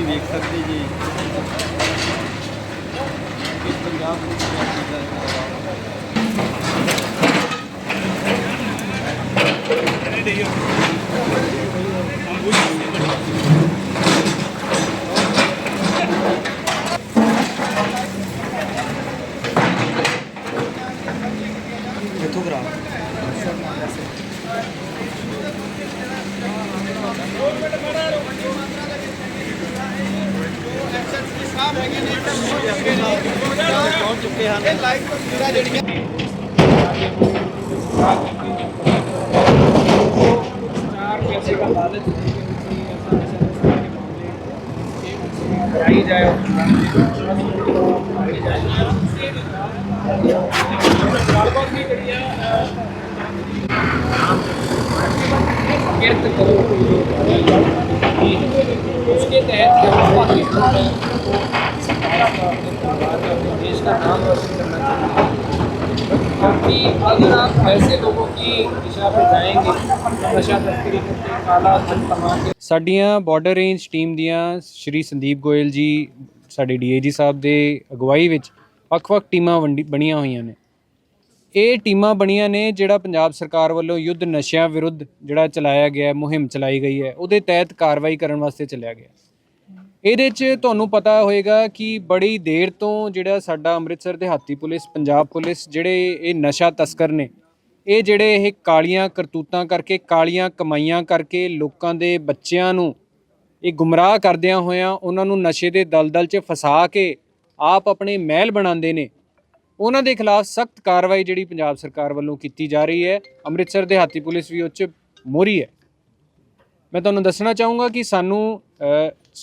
ਤੁਸੀਂ ਵੇਖ ਸਕਦੇ ਜੀ ਕਿ ਪੰਜਾਬ ਵਿੱਚ ਕੀ ਚੀਜ਼ਾਂ ਦਾ ਕਿੱਥੋਂ कराई जाए कराई जाए किरत करो उसके तहत हम पाकिस्तान में सरकार का अपने परिवार का अपने देश का नाम रोशन करना चाहिए क्योंकि अगर आप ऐसे लोगों की दिशा पे जाएंगे जो नशा तस्करी करते काला धन कमा के ਸਾਡੀਆਂ ਬਾਰਡਰ ਰੇਂਜ ਟੀਮ ਦੀਆਂ ਸ਼੍ਰੀ ਸੰਦੀਪ ਗੋਇਲ ਜੀ ਸਾਡੇ ਡੀਏਜੀ ਸਾਹਿਬ ਦੇ ਅਗਵਾਈ ਵਿੱਚ ਵੱਖ-ਵੱਖ ਟੀਮਾਂ ਵੰਡੀ- ਬਣੀਆਂ ਹੋਈਆਂ ਨੇ ਇਹ ਟੀਮਾਂ ਬਣੀਆਂ ਨੇ ਜਿਹੜਾ ਪੰਜਾਬ ਸਰਕਾਰ ਵੱਲੋਂ ਯੁੱਧ ਨਸ਼ਿਆਂ ਵਿਰੁੱਧ ਜਿਹੜਾ ਚਲਾਇਆ ਗਿਆ ਹੈ, ਮੁਹਿੰਮ ਚਲਾਈ ਗਈ ਹੈ ਉਹਦੇ ਤਹਿਤ ਕਾਰਵਾਈ ਕਰਨ ਵਾਸਤੇ ਚੱਲਿਆ ਗਿਆ ਇਹਦੇ 'ਚ ਤੁਹਾਨੂੰ ਪਤਾ ਹੋਏਗਾ ਕਿ ਬੜੀ ਦੇਰ ਤੋਂ ਜਿਹੜਾ ਸਾਡਾ ਅੰਮ੍ਰਿਤਸਰ ਦਿਹਾਤੀ ਪੁਲਿਸ, ਪੰਜਾਬ ਪੁਲਿਸ ਜਿਹੜੇ ਇਹ ਨਸ਼ਾ ਤਸਕਰ ਨੇ, ਇਹ ਜਿਹੜੇ ਇਹ ਕਾਲੀਆਂ ਕਰਤੂਤਾਂ ਕਰਕੇ, ਕਾਲੀਆਂ ਕਮਾਈਆਂ ਕਰਕੇ ਲੋਕਾਂ ਦੇ ਬੱਚਿਆਂ ਨੂੰ ਇਹ ਗੁੰਮਰਾਹ ਕਰਦਿਆਂ ਹੋਇਆਂ ਉਹਨਾਂ ਨੂੰ ਨਸ਼ੇ ਦੇ ਦਲਦਲ 'ਚ ਫਸਾ ਕੇ ਆਪ ਆਪਣੇ ਮਹਿਲ ਬਣਾਉਂਦੇ ਨੇ। ਉਹਨਾਂ ਦੇ ਖਿਲਾਫ ਸਖਤ ਕਾਰਵਾਈ ਜਿਹੜੀ ਪੰਜਾਬ ਸਰਕਾਰ ਵੱਲੋਂ ਕੀਤੀ ਜਾ ਰਹੀ ਹੈ, ਅੰਮ੍ਰਿਤਸਰ ਦਿਹਾਤੀ ਪੁਲਿਸ ਵੀ ਉੱਚ ਮੋਰੀ ਹੈ। ਮੈਂ ਤੁਹਾਨੂੰ ਦੱਸਣਾ ਚਾਹੂੰਗਾ ਕਿ ਸਾਨੂੰ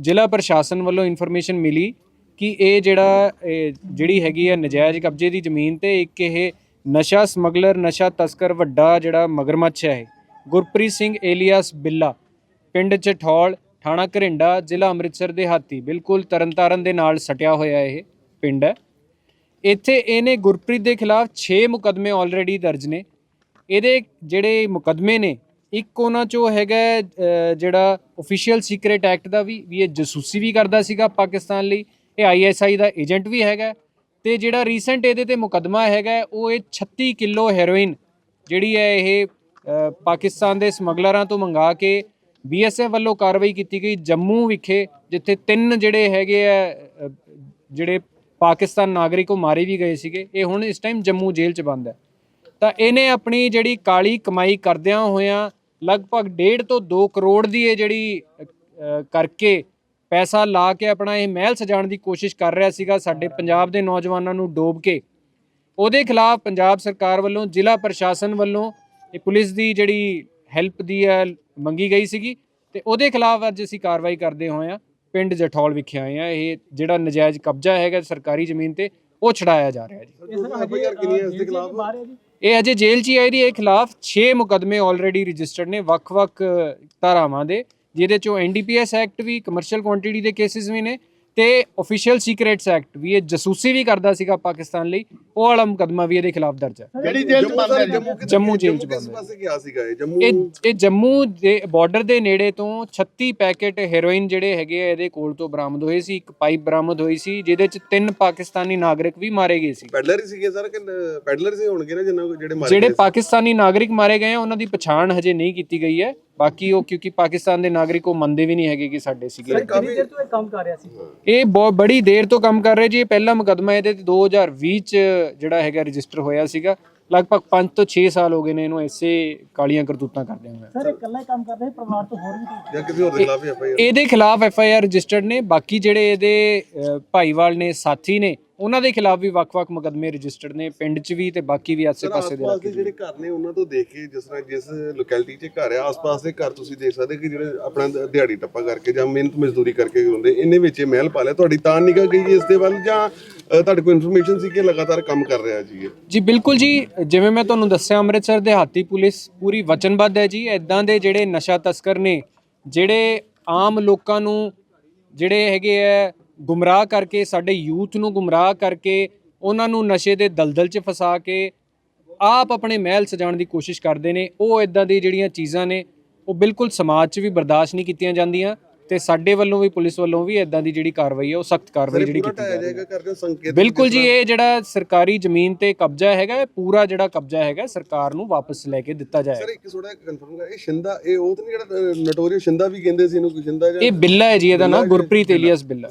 ਜ਼ਿਲ੍ਹਾ ਪ੍ਰਸ਼ਾਸਨ ਵੱਲੋਂ ਇਨਫੋਰਮੇਸ਼ਨ ਮਿਲੀ ਕਿ ਇਹ ਜਿਹੜਾ, ਇਹ ਜਿਹੜੀ ਹੈਗੀ ਹੈ ਨਜਾਇਜ਼ ਕਬਜ਼ੇ ਦੀ ਜ਼ਮੀਨ ਤੇ ਇੱਕ ਇਹ ਨਸ਼ਾ ਸਮਗਲਰ, ਨਸ਼ਾ ਤਸਕਰ ਵੱਡਾ ਜਿਹੜਾ ਮਗਰਮੱਛ ਹੈ ਇਹ। ਗੁਰਪ੍ਰੀਤ ਸਿੰਘ ਏਲੀਆਸ ਬਿੱਲਾ, ਪਿੰਡ ਚਠੌਲ, ਥਾਣਾ ਘਰਿੰਡਾ, ਜ਼ਿਲ੍ਹਾ ਅੰਮ੍ਰਿਤਸਰ ਦੇ ਹਾਤੀ। ਬਿਲਕੁਲ ਤਰਨਤਾਰਨ ਦੇ ਨਾਲ ਸਟਿਆ ਹੋਇਆ ਇਹ ਪਿੰਡ ਹੈ। ਇੱਥੇ ਇਹਨੇ ਗੁਰਪ੍ਰੀਤ ਦੇ ਖਿਲਾਫ 6 ਮੁਕਦਮੇ ਆਲਰੇਡੀ ਦਰਜ ਨੇ। ਇਹਦੇ ਜਿਹੜੇ ਮੁਕਦਮੇ ਨੇ ਇੱਕ ਉਹਨਾਂ ਚੋਂ ਹੈਗਾ ਜਿਹੜਾ ਅਫੀਸ਼ੀਅਲ ਸੀਕ੍ਰੀਟ ਐਕਟ ਦਾ ਵੀ ਵੀ ਇਹ ਜਸੂਸੀ ਵੀ ਕਰਦਾ ਸੀਗਾ ਪਾਕਿਸਤਾਨ ਲਈ। ਇਹ ਆਈਐਸਆਈ ਦਾ ਏਜੰਟ ਵੀ ਹੈਗਾ ਤੇ ਜਿਹੜਾ ਰੀਸੈਂਟ ਇਹਦੇ ਤੇ ਮੁਕਦਮਾ ਹੈਗਾ ਉਹ ਇਹ 36 ਕਿਲੋ ਹੈਰੋਇਨ ਜਿਹੜੀ ਹੈ ਇਹ ਪਾਕਿਸਤਾਨ ਦੇ ਸਮਗਲਰਾਂ ਤੋਂ ਮੰਗਾ ਕੇ ਬੀਐਸਐਫ ਵੱਲੋਂ ਕਾਰਵਾਈ ਕੀਤੀ ਗਈ ਜੰਮੂ ਵਿਖੇ, ਜਿੱਥੇ ਤਿੰਨ ਜਿਹੜੇ ਹੈਗੇ ਆ ਜਿਹੜੇ ਪਾਕਿਸਤਾਨ ਨਾਗਰਿਕ ਉਹ ਮਾਰੇ ਵੀ ਗਏ ਸੀਗੇ। ਇਹ ਹੁਣ ਇਸ ਟਾਈਮ ਜੰਮੂ ਜੇਲ੍ਹ 'ਚ ਬੰਦ ਹੈ। ਤਾਂ ਇਹਨੇ ਆਪਣੀ ਜਿਹੜੀ ਕਾਲੀ ਕਮਾਈ ਕਰਦਿਆਂ ਹੋਇਆਂ ਲਗਭਗ 1.5 ਤੋਂ 2 ਕਰੋੜ ਦੀ ਇਹ ਜਿਹੜੀ ਕਰਕੇ ਪੈਸਾ ਲਾ ਕੇ ਆਪਣਾ ਇਹ ਮਹਿਲ ਸਜਾਉਣ ਦੀ ਕੋਸ਼ਿਸ਼ ਕਰ ਰਿਹਾ ਸੀਗਾ ਸਾਡੇ ਪੰਜਾਬ ਦੇ ਨੌਜਵਾਨਾਂ ਨੂੰ ਡੋਬ ਕੇ। ਉਹਦੇ ਖਿਲਾਫ ਪੰਜਾਬ ਸਰਕਾਰ ਵੱਲੋਂ ਜ਼ਿਲ੍ਹਾ ਪ੍ਰਸ਼ਾਸਨ ਵੱਲੋਂ ਇਹ ਪੁਲਿਸ ਦੀ ਜਿਹੜੀ ਹੈਲਪ ਦੀ ਹੈ ਮੰਗੀ ਗਈ ਸੀਗੀ ਤੇ ਉਹਦੇ ਖਿਲਾਫ ਅੱਜ ਅਸੀਂ ਕਾਰਵਾਈ ਕਰਦੇ ਹੋਏ ਆ ਪਿੰਡ ਜਠੌਲ ਵਿਖੇ ਆਏ ਆ ਇਹ ਜਿਹੜਾ ਨਜਾਇਜ਼ ਕਬਜ਼ਾ ਹੈਗਾ ਸਰਕਾਰੀ ਜ਼ਮੀਨ ਤੇ ਉਹ ਛਡਾਇਆ ਜਾ ਰਿਹਾ ਜੀ। ਐਫਆਈਆਰ ਕਿੰਨੀ ਹੈ ਇਸ ਦੇ ਖਿਲਾਫ? ਇਹ ਅਜੇ ਜੇਲ੍ਹ 'ਚ ਹੀ ਹੈ। ਇਹਦੇ ਇਹ ਖਿਲਾਫ 6 ਮੁਕਦਮੇ ਆਲਰੇਡੀ ਰਜਿਸਟਰਡ ਨੇ ਵੱਖ-ਵੱਖ ਧਾਰਾਵਾਂ ਦੇ, ਜਿਹਦੇ ਚੋਂ ਐਨਡੀਪੀਐਸ ਐਕਟ ਵੀ ਕਮਰਸ਼ੀਅਲ ਕੁਆਂਟੀਟੀ ਦੇ ਕੇਸਿਸ ਵੀ ਨੇ ਤੇ ਅਫੀਸ਼ੀਅਲ ਸੀਕ੍ਰੀਟਸ ਐਕਟ ਵੀ ਇਹ ਜਸੂਸੀ ਵੀ ਕਰਦਾ ਸੀਗਾ ਪਾਕਿਸਤਾਨ ਲਈ ਉਹ ਵਾਲਾ ਮੁਕਦਮਾ ਵੀ ਇਹਦੇ ਖਿਲਾਫ ਦਰਜ ਹੈ। ਕਿਹੜੀ ਜੇਲ੍ਹ ਚ ਬੰਦ ਹੈ ਜੰਮੂ ਕਿੱਥੇ- ਜੰਮੂ ਜੇਲ੍ਹ ਚ ਕਿਸ ਬੰਦ ਹੈ। ਪਾਸੇ ਗਿਆ ਸੀਗਾ ਇਹ? ਜੰਮੂ ਇਹ ਇਹ ਜੰਮੂ ਦੇ ਬਾਰਡਰ ਦੇ ਨੇੜੇ ਤੋਂ 36 ਪੈਕੇਟ ਹੈਰੋਇਨ ਜਿਹੜੇ ਹੈਗੇ ਆ ਇਹਦੇ ਕੋਲ ਤੋਂ ਬਰਾਮਦ ਹੋਏ ਸੀ ਇੱਕ ਪਾਈਪ ਬਰਾਮਦ ਹੋਈ ਸੀ ਜਿਹਦੇ ਚ ਤਿੰਨ ਪਾਕਿਸਤਾਨੀ ਨਾਗਰਿਕ ਵੀ ਮਾਰੇ ਗਏ ਸੀ। ਪੈਡਲਰ ਹੀ ਸੀਗੇ ਸਰ ਕਿ ਪੈਡਲਰ ਸੀ ਹੋਣਗੇ ਨਾ ਜਿਨ੍ਹਾਂ ਕੋਲ ਜਿਹੜੇ ਮਾਰੇ ਜਿਹੜੇ ਗਏ ਸੀ? ਪਾਕਿਸਤਾਨੀ ਨਾਗਰਿਕ ਮਾਰੇ ਗਏ ਆ ਉਹਨਾਂ ਦੀ ਪਛਾਣ ਹਜੇ ਨਹੀਂ ਕੀਤੀ ਗਈ ਹੈ। ਬਾਕੀ ਉਹ ਕਿਉਂਕਿ ਪਾਕਿਸਤਾਨ ਦੇ ਨਾਗਰਿਕ ਉਹ ਮੰਨਦੇ ਵੀ ਨਹੀਂ ਹੈਗੇ ਕਿ ਸਾਡੇ ਸੀਗੇ ਕਾਫੀ ਇਹ ਬਹੁਤ ਬੜੀ ਦੇਰ ਤੋਂ ਕੰਮ ਕਰ ਰਹੇ ਜੀ। ਇਹ ਪਹਿਲਾ ਮੁਕਦਮਾ ਇਹਦੇ ਤੇ 2020 ਚ ਜਿਹੜਾ ਹੈਗਾ ਰਜਿਸਟਰ ਹੋਇਆ ਸੀਗਾ। ਲਗਭਗ 5 ਤੋਂ 6 ਸਾਲ ਹੋ ਗਏ ਨੇ ਇਹਨੂੰ ਐਸੇ ਕਾਲੀਆਂ ਕਰਤੂਤਾਂ ਕਰਦੇ ਹੋਏ। ਸਰ ਇਹ ਇਕੱਲਾ ਹੀ ਕੰਮ ਕਰਦੇ ਸੀ ਪਰਿਵਾਰ ਤੋਂ ਹੋਰ ਵੀ ਜਾਂ ਕਿਸੇ ਹੋਰ ਦੇ ਖਿਲਾਫ ਐਫਆਈਆਰ ਇਹਦੇ ਖਿਲਾਫ ਐਫ ਆਈ ਆਰ ਰਜਿਸਟਰਡ ਨੇ। ਬਾਕੀ ਜਿਹੜੇ ਇਹਦੇ ਭਾਈਵਾਲ ਨੇ ਸਾਥੀ ਨੇ ਉਹਨਾਂ ਦੇ ਖਿਲਾਫ ਵੀ ਵੱਖ-ਵੱਖ ਮੁਕਦਮੇ ਰਜਿਸਟਰਡ ਨੇ ਪਿੰਡ 'ਚ ਵੀ ਤੇ ਬਾਕੀ ਵੀ ਆਸੇ-ਪਾਸੇ ਦੇ ਆਸ-ਪਾਸ ਇਲਾਕੇ ਜਿਹੜੇ ਘਰ ਨੇ ਉਹਨਾਂ ਤੋਂ ਦੇਖ ਕੇ ਜਿਸ ਤਰ੍ਹਾਂ ਜਿਸ ਲੋਕੈਲਿਟੀ 'ਚ ਘਰ ਆ ਆਸ-ਪਾਸ ਦੇ ਘਰ ਤੁਸੀਂ ਦੇਖ ਸਕਦੇ ਕਿ ਜਿਹੜੇ ਆਪਣਾ ਦਿਹਾੜੀ ਟੱਪਾ ਕਰਕੇ ਜਾਂ ਮਿਹਨਤ ਮਜ਼ਦੂਰੀ ਕਰਕੇ ਹੁੰਦੇ ਇਹਨੇ ਵਿੱਚ ਮਹਿਲ ਪਾ ਲਿਆ। ਤੁਹਾਡੀ ਤਾਂ ਨਿਗਾਹ ਗਈ ਇਸ ਦੇ ਵੱਲ ਜਾਂ ਤੁਹਾਡੇ ਕੋਲ ਇਨਫੋਰਮੇਸ਼ਨ ਸੀ ਕਿ ਲਗਾਤਾਰ ਕੰਮ ਕਰ ਰਿਹਾ ਜੀ ਜੀ ਬਿਲਕੁਲ ਜੀ। ਜਿਵੇਂ ਮੈਂ ਤੁਹਾਨੂੰ ਦੱਸਿਆ ਅੰਮ੍ਰਿਤਸਰ ਦੇ ਹਾਤੀ ਪੁਲਿਸ ਪੂਰੀ ਵਚਨਬੱਧ ਹੈ ਜੀ। ਇਦਾਂ ਦੇ ਜਿਹੜੇ ਨਸ਼ਾ ਤਸਕਰ ਨੇ ਜਿਹੜੇ ਆਮ ਲੋਕਾਂ ਨੂੰ ਜਿਹੜੇ ਹੈਗੇ ਆ ਗੁੰਮਰਾਹ ਕਰਕੇ ਸਾਡੇ ਯੂਥ ਨੂੰ ਗੁੰਮਰਾਹ ਕਰਕੇ ਉਹਨਾਂ ਨੂੰ ਨਸ਼ੇ ਦੇ ਦਲਦਲ 'ਚ ਫਸਾ ਕੇ ਆਪ ਆਪਣੇ ਮਹਿਲ ਸਜਾਉਣ ਦੀ ਕੋਸ਼ਿਸ਼ ਕਰਦੇ ਨੇ। ਉਹ ਇਦਾਂ ਦੀ ਜਿਹੜੀਆਂ ਚੀਜ਼ਾਂ ਨੇ ਉਹ ਬਿਲਕੁਲ ਸਮਾਜ 'ਚ ਵੀ ਬਰਦਾਸ਼ਤ ਨਹੀਂ ਕੀਤੀਆਂ ਜਾਂਦੀਆਂ ਤੇ ਸਾਡੇ ਵੱਲੋਂ ਵੀ ਪੁਲਿਸ ਵੱਲੋਂ ਵੀ ਇਦਾਂ ਦੀ ਜਿਹੜੀ ਕਾਰਵਾਈ ਹੈ ਉਹ ਸਖਤ ਕਾਰਵਾਈ ਜਿਹੜੀ ਕੀਤੀ ਜਾਏਗਾ ਬਿਲਕੁਲ ਜੀ ਇਹ ਜਿਹੜਾ ਸਰਕਾਰੀ ਜ਼ਮੀਨ ਤੇ ਕਬਜ਼ਾ ਹੈਗਾ ਇਹ ਪੂਰਾ ਜਿਹੜਾ ਕਬਜ਼ਾ ਹੈਗਾ ਸਰਕਾਰ ਨੂੰ ਵਾਪਸ ਲੈ ਕੇ ਦਿੱਤਾ ਜਾਏਗਾ। ਸਰ ਇੱਕ ਥੋੜਾ ਕਨਫਰਮ ਕਰ ਇਹ ਸ਼ਿੰਦਾ ਇਹ ਉਹ ਤਾਂ ਨਹੀਂ ਜਿਹੜਾ ਨੋਟੋਰੀਅਸ ਸ਼ਿੰਦਾ ਵੀ ਕਹਿੰਦੇ ਸੀ ਇਹਨੂੰ ਕੋਈ ਸ਼ਿੰਦਾ ਜਾਂ ਇਹ ਬਿੱਲਾ ਹੈ ਜੀ ਇਹਦਾ ਨਾਮ ਗੁਰਪ੍ਰੀਤ ਏਲੀਅਸ ਬਿੱਲਾ।